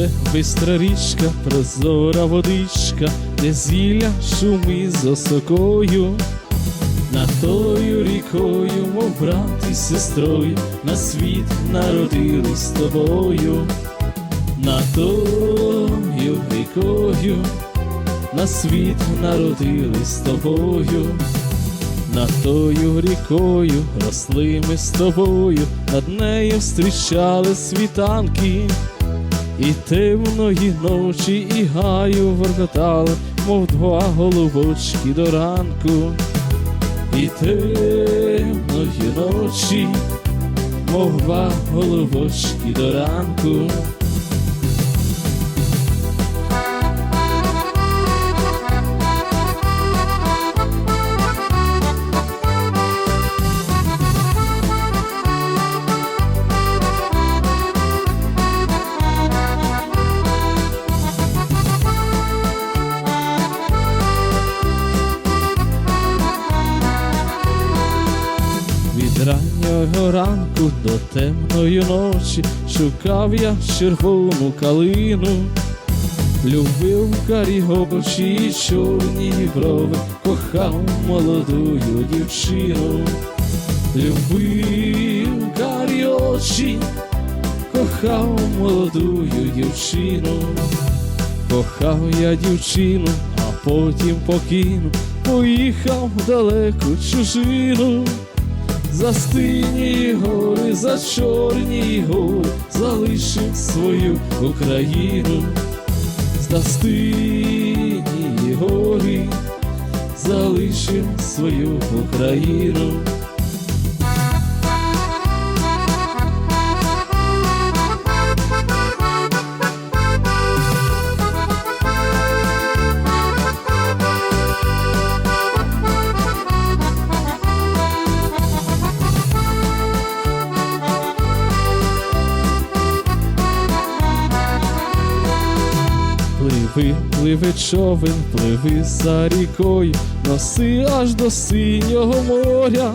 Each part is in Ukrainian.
Тече бистра річка, прозора водичка, де зілля шумить з осокою. Над тою рікою, мов брат і сестрою, на світ народились з тобою, над тою рікою, на світ народились з тобою, над тою рікою росли ми з тобою, над нею зустрічали світанки, і темної ночі, і гаю воркотали, мов два голубочки до ранку. І темної ночі, мов два голубочки до ранку. Від раннього ранку до темної ночі шукав я червону калину, любив карі очі і чорні брови, кохав молодую дівчину, любив карі очі, кохав молодую дівчину, кохав я дівчину, а потім покинув, поїхав в далеку чужину. За стині гори, за чорні гори, залишив свою Україну, за стині гори, залишив свою Україну. Пливи, пливи човен, пливи за рікою, носи аж до синього моря.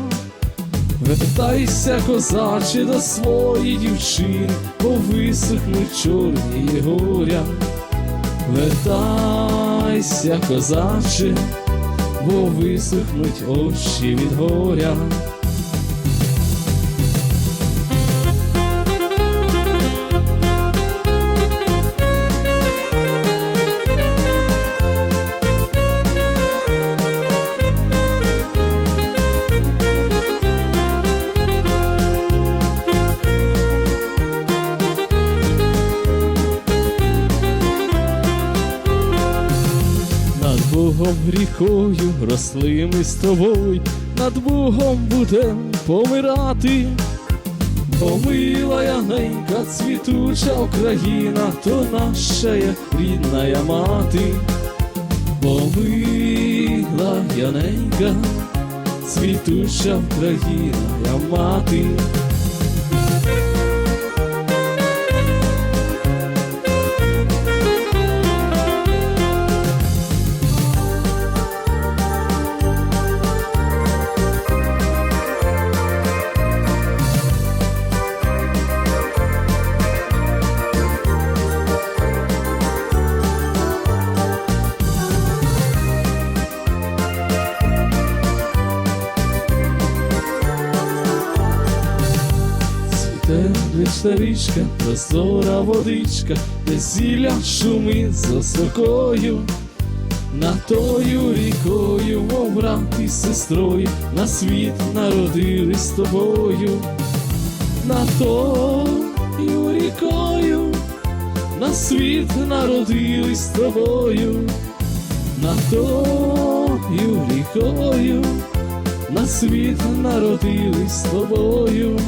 Вертайся, козаче, до своєї дівчини, бо висохнуть чорні горя. Вертайся, козаче, бо висохнуть очі від горя. Рікою росли ми з тобою, над Богом будем помирати, бо мила яненька, цвітуча Україна, то наша як рідна мати, бо мила яненька, цвітуча Україна, я мати. Вічна річка, прозора водичка, де зілля шумить за сокою, над тою рікою, мов брат і сестрою, на світ народились з тобою, над тою рікою, на світ народились з тобою, над тою рікою, на світ народились з тобою.